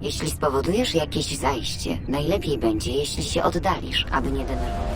Jeśli spowodujesz jakieś zajście, najlepiej będzie, jeśli się oddalisz, aby nie denerwować.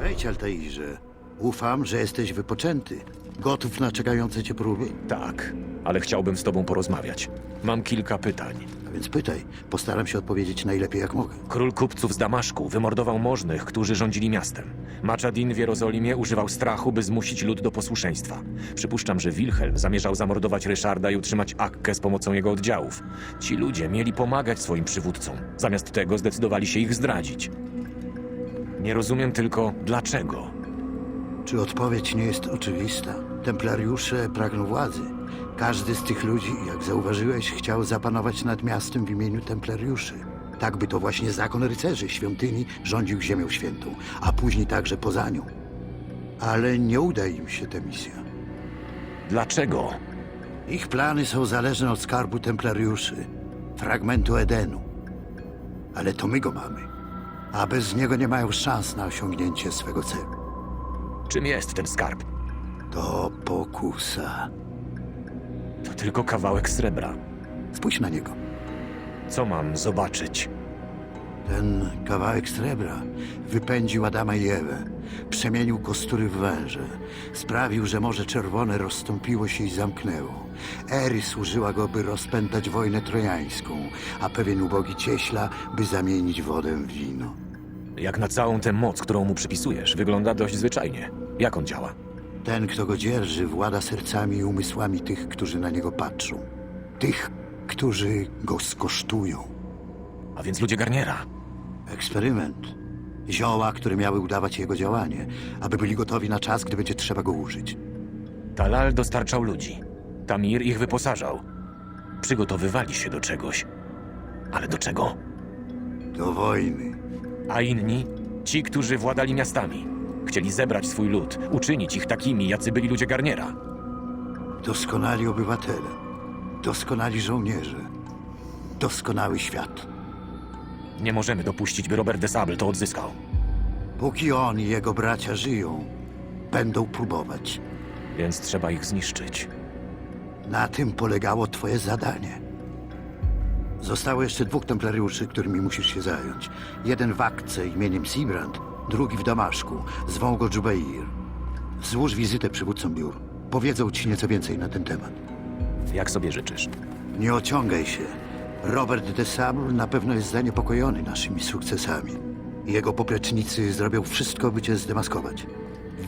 Wejdź, Altairze. Ufam, że jesteś wypoczęty. Gotów na czekające cię próby? Tak, ale chciałbym z tobą porozmawiać. Mam kilka pytań. A więc pytaj. Postaram się odpowiedzieć najlepiej jak mogę. Król kupców z Damaszku wymordował możnych, którzy rządzili miastem. Machadin w Jerozolimie używał strachu, by zmusić lud do posłuszeństwa. Przypuszczam, że Wilhelm zamierzał zamordować Ryszarda i utrzymać Akkę z pomocą jego oddziałów. Ci ludzie mieli pomagać swoim przywódcom. Zamiast tego zdecydowali się ich zdradzić. Nie rozumiem tylko, dlaczego. Czy odpowiedź nie jest oczywista? Templariusze pragną władzy. Każdy z tych ludzi, jak zauważyłeś, chciał zapanować nad miastem w imieniu templariuszy. Tak by to właśnie zakon rycerzy świątyni rządził ziemią świętą, a później także poza nią. Ale nie uda im się ta misja. Dlaczego? Ich plany są zależne od skarbu templariuszy, fragmentu Edenu. Ale to my go mamy, a bez niego nie mają szans na osiągnięcie swego celu. Czym jest ten skarb? To pokusa. To tylko kawałek srebra. Spójrz na niego. Co mam zobaczyć? Ten kawałek srebra wypędził Adama i Ewę, przemienił kostury w węże, sprawił, że Morze Czerwone rozstąpiło się i zamknęło. Ery służyła go, by rozpętać wojnę trojańską, a pewien ubogi cieśla, by zamienić wodę w wino. Jak na całą tę moc, którą mu przypisujesz, wygląda dość zwyczajnie. Jak on działa? Ten, kto go dzierży, włada sercami i umysłami tych, którzy na niego patrzą. Tych, którzy go skosztują. A więc ludzie Garniera. Eksperyment. Zioła, które miały udawać jego działanie, aby byli gotowi na czas, gdy będzie trzeba go użyć. Talal dostarczał ludzi. Tamir ich wyposażał. Przygotowywali się do czegoś. Ale do czego? Do wojny. A inni? Ci, którzy władali miastami. Chcieli zebrać swój lud, uczynić ich takimi, jacy byli ludzie Garniera. Doskonali obywatele. Doskonali żołnierze. Doskonały świat. Nie możemy dopuścić, by Robert de Sable to odzyskał. Póki on i jego bracia żyją, będą próbować. Więc trzeba ich zniszczyć. Na tym polegało twoje zadanie. Zostało jeszcze dwóch templariuszy, którymi musisz się zająć. Jeden w Akce imieniem Sibrand, drugi w Damaszku. Zwą go Jubair. Złóż wizytę przywódcom biur. Powiedzą ci nieco więcej na ten temat. Jak sobie życzysz. Nie ociągaj się. Robert de Sable na pewno jest zaniepokojony naszymi sukcesami. Jego poplecznicy zrobią wszystko, by cię zdemaskować.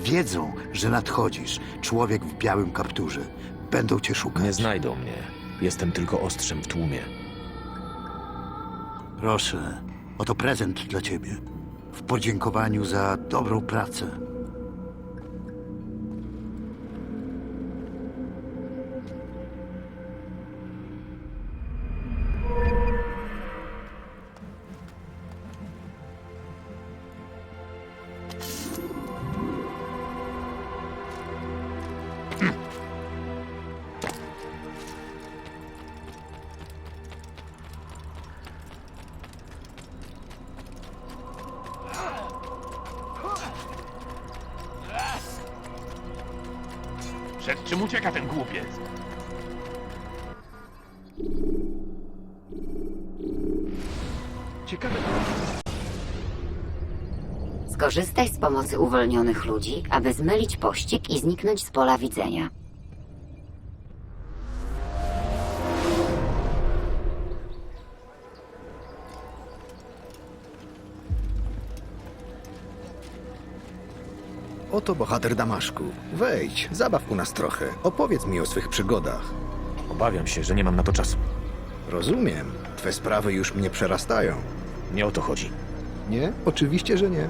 Wiedzą, że nadchodzisz, człowiek w białym kapturze. Będą cię szukać. Nie znajdą mnie. Jestem tylko ostrzem w tłumie. Proszę, oto prezent dla ciebie. W podziękowaniu za dobrą pracę. Ucieka ten głupiec? Ciekawe. Skorzystaj z pomocy uwolnionych ludzi, aby zmylić pościg i zniknąć z pola widzenia. Oto bohater Damaszku. Wejdź, zabaw u nas trochę. Opowiedz mi o swych przygodach. Obawiam się, że nie mam na to czasu. Rozumiem. Twe sprawy już mnie przerastają. Nie o to chodzi. Nie? Oczywiście, że nie.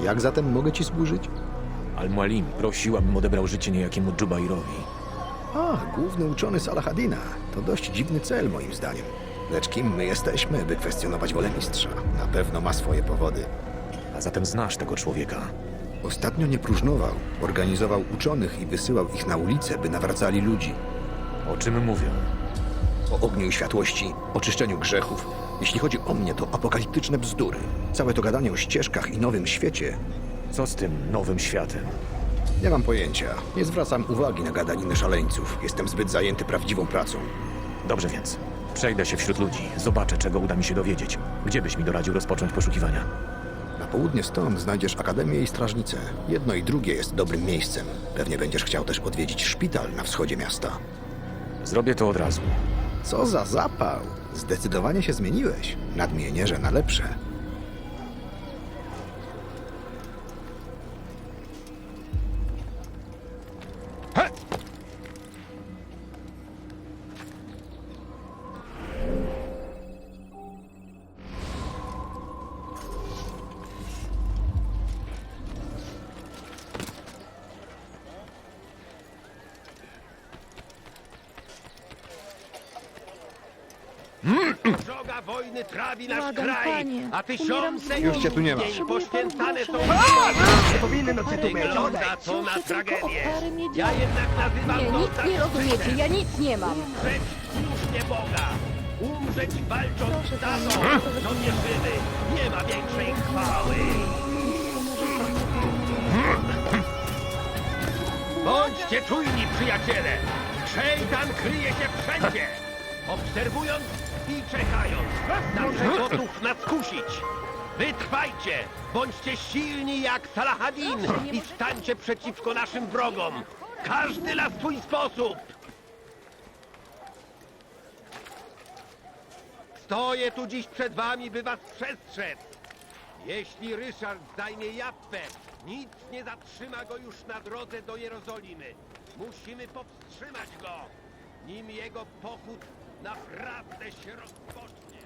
Jak zatem mogę ci służyć? Al-Mualim prosił, abym odebrał życie niejakiemu Dżubairowi. Ach, główny uczony Salahadina. To dość dziwny cel, moim zdaniem. Lecz kim my jesteśmy, by kwestionować wolę mistrza? Na pewno ma swoje powody. A zatem znasz tego człowieka. Ostatnio nie próżnował. Organizował uczonych i wysyłał ich na ulicę, by nawracali ludzi. O czym mówią? O ogniu i światłości, oczyszczeniu grzechów. Jeśli chodzi o mnie, to apokaliptyczne bzdury. Całe to gadanie o ścieżkach i nowym świecie. Co z tym nowym światem? Nie mam pojęcia. Nie zwracam uwagi na gadaniny szaleńców. Jestem zbyt zajęty prawdziwą pracą. Dobrze więc. Przejdę się wśród ludzi, zobaczę, czego uda mi się dowiedzieć. Gdzie byś mi doradził rozpocząć poszukiwania? Południe stąd znajdziesz Akademię i Strażnicę. Jedno i drugie jest dobrym miejscem. Pewnie będziesz chciał też odwiedzić szpital na wschodzie miasta. Zrobię to od razu. Co za zapał! Zdecydowanie się zmieniłeś. Nadmienię, że na lepsze. Wojny trawi nasz Błagam, kraj, panie, a umieram tysiące z już cię tu nie ma. Potrzebuję Poświęcane są paru Nie powinny no Parę Wygląda miesięcy. to na Proszę tylko o tragedię. parę. Ja jednak nazywam Nie, to nic tak nie rozumiecie, ja nic nie mam. Umrzeć słusznie Boga. Umrzeć walcząc co nie żywy. Nie ma większej chwały. Bądźcie czujni, przyjaciele! Szejtan kryje się wszędzie! Obserwując i czekając, zawsze gotów nas kusić! Wytrwajcie! Bądźcie silni jak Salahadin i stańcie przeciwko naszym wrogom! Każdy na swój sposób! Stoję tu dziś przed wami, by was przestrzec! Jeśli Ryszard zajmie Jappę, nic nie zatrzyma go już na drodze do Jerozolimy. Musimy powstrzymać go, nim jego pochód naprawdę się rozpocznie.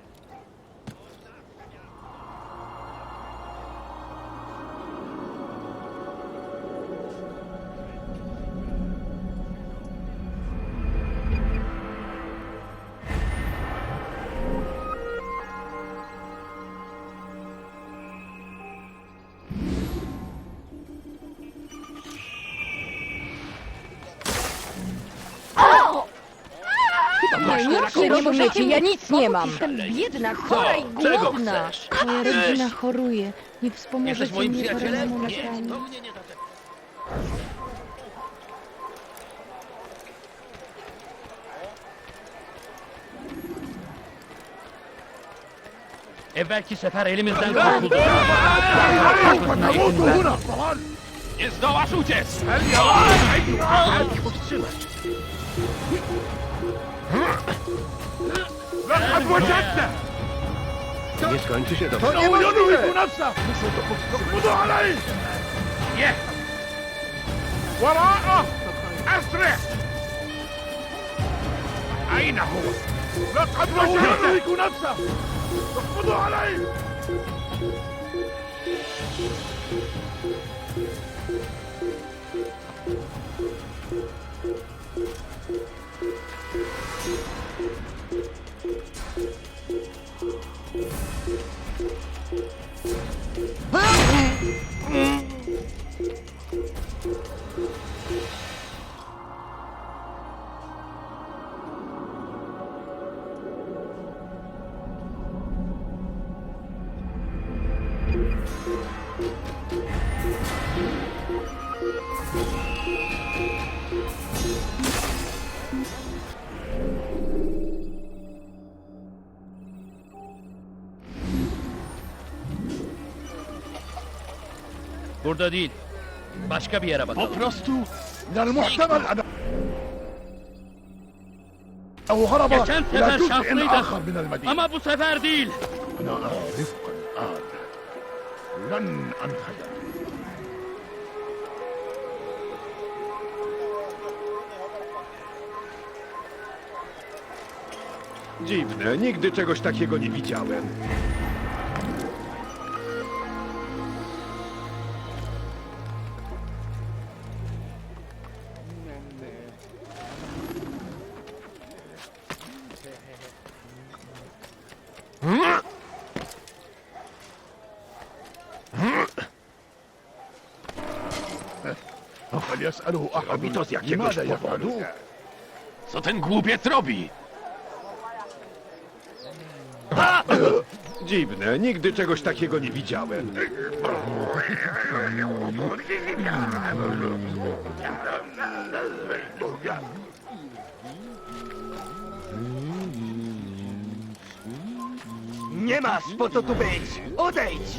Nie, nic nie rozumiecie, ja nic nie mam. Jestem biedna, chora i Czego głodna. chcesz? Moja rodzina choruje. Nie Jesteś wspomożecie moim mnie przyjacielem? paroma Nie, to mnie nie dotyczy. Evvelki sefer elimizden Nie zdołasz uciec! لقد وجدنا Jetzt könnte się dobrze. To nie ma ludzi nafsa! Muszą to powstrzymać. عليه! Nie! وراءه! أسرع! أين هو؟ لقد وجدنا يهلك نفسه! اقبضوا عليه! Thank you. 아! 음. Burada değil. Başka bir yere bakalım. Po prostu من المحتمل أن أو هرب Geçen إلى sefer جزء آخر من şanslıydı. المدينة Ama bu sefer değil. أنا أعرفك الآن لن أنخدع Dziwne, nigdy czegoś takiego nie widziałem. Robi to z jakiegoś powodu? Co ten głupiec robi? Dziwne, nigdy czegoś takiego nie widziałem. Mm. Nie masz po co tu być! Odejdź!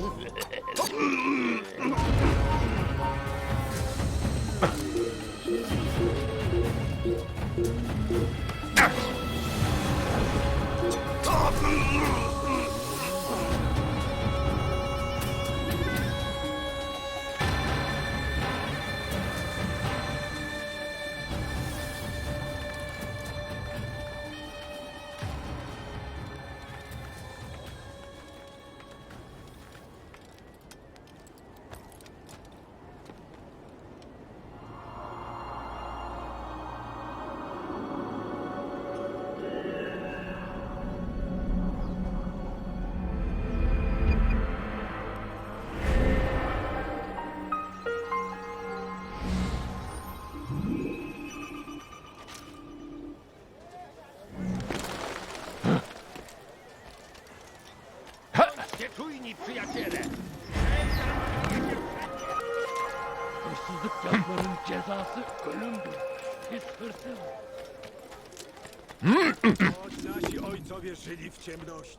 Czujni, przyjaciele! Hırsızlık cezası ölümdür. Hırsız. Nasi ojcowie żyli w ciemności.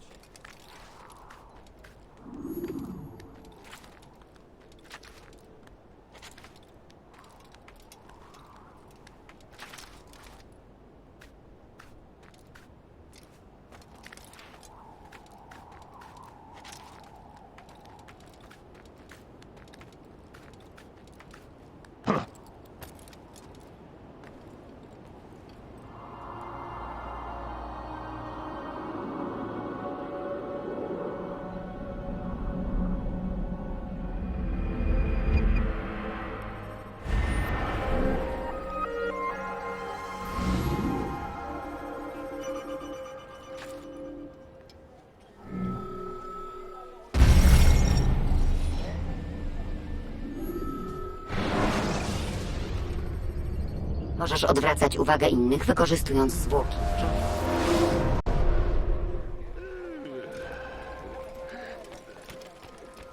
Możesz odwracać uwagę innych, wykorzystując zwłoki.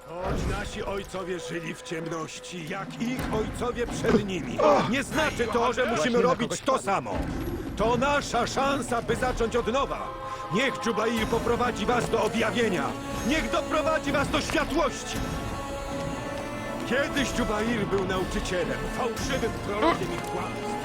Choć nasi ojcowie żyli w ciemności, jak ich ojcowie przed nimi. Nie znaczy to, że musimy robić to samo. To nasza szansa, by zacząć od nowa. Niech Dżubair poprowadzi was do objawienia. Niech doprowadzi was do światłości. Kiedyś Dżubair był nauczycielem, fałszywym prorokiem i kłamstw.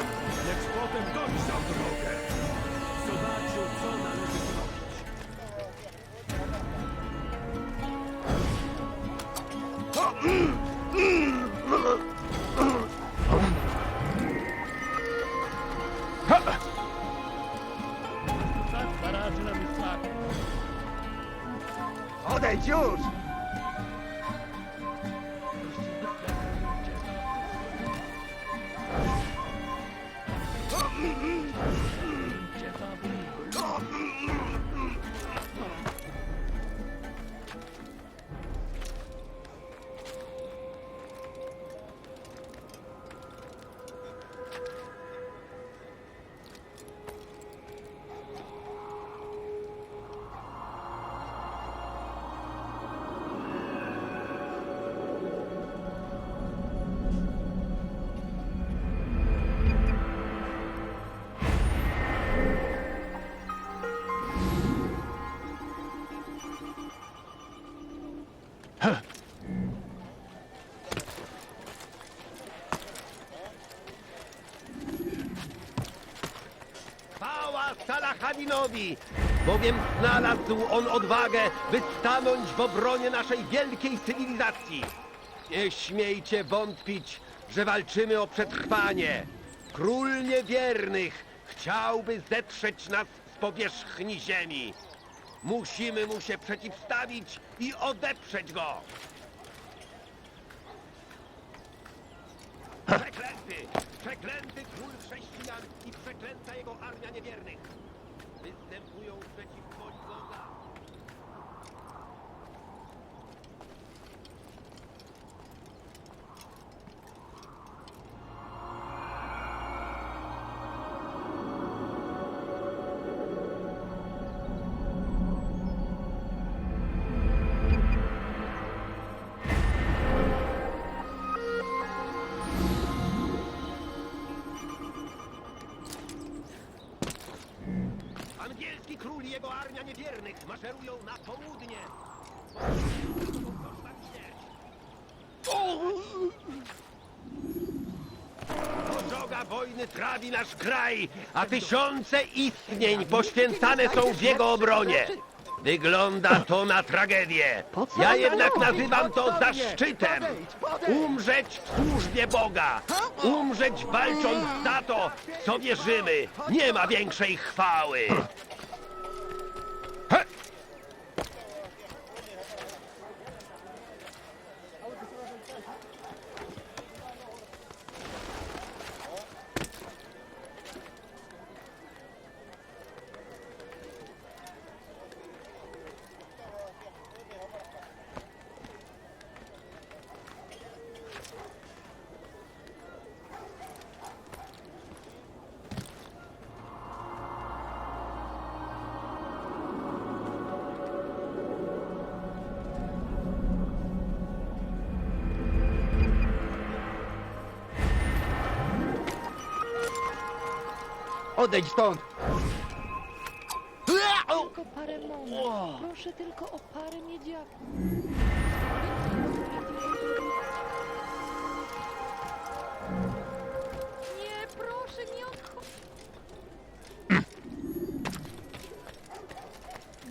Salahadinowi! Bowiem znalazł on odwagę, by stanąć w obronie naszej wielkiej cywilizacji. Nie śmiejcie wątpić, że walczymy o przetrwanie. Król niewiernych chciałby zetrzeć nas z powierzchni ziemi. Musimy mu się przeciwstawić i odeprzeć go. Przeklęty! Przeklęty król chrześcijan i przeklęta jego armia niewiernych! Występują przeciw woli Boga! Maszerują na południe. Pożoga wojny trawi nasz kraj, a tysiące istnień poświęcane są w jego obronie. Wygląda to na tragedię. Ja jednak nazywam to zaszczytem. Umrzeć w służbie Boga. Umrzeć walcząc za to, w co wierzymy. Nie ma większej chwały. 嘿。Odejdź stąd! Tylko parę monet. Proszę tylko o parę miedziaków. Nie, proszę, nie odchodź.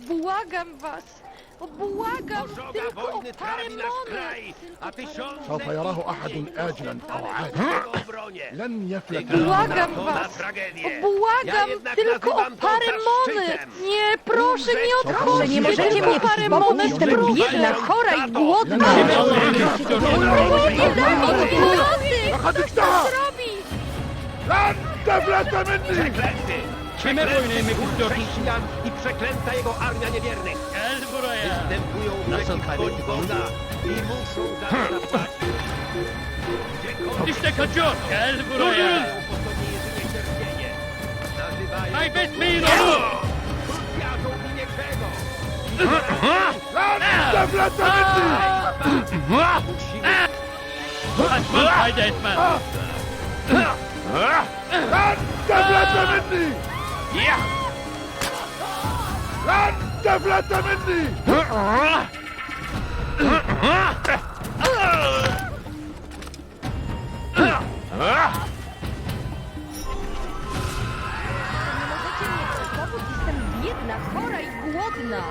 Błagam was. O, błagam Pożoga tylko o wojny parę trawi nasz monet. kraj, Tylko a parę tysiące سوف يراه أحد آجلا أو عاجلا jego obronie. لن يفلت Błagam To na was! tragedię. O, błagam Ja jednak tylko o nazywam to parę monet! zaszczytem. Nie, proszę, nie Umrzeć odchodź! nie możecie Tylko mnie parę spokój, monet, jestem proszę! biedna, chora i głodna! لن Nie daj mi pomocy! لقد Co اجتهد zrobi? لن تفلت مني Przeklęty! Przyjmę wojnę Mygutiotu! chrześcijan i przeklęta jego armia niewiernych! Gel buraya. Występują przeciw i muszą zaatakować! İşte kaçıyor. Gel Durdurun. buraya. Po to nie jedynie يا انت فلت مني Nie możecie mnie przekopuć, jestem biedna, chora i głodna.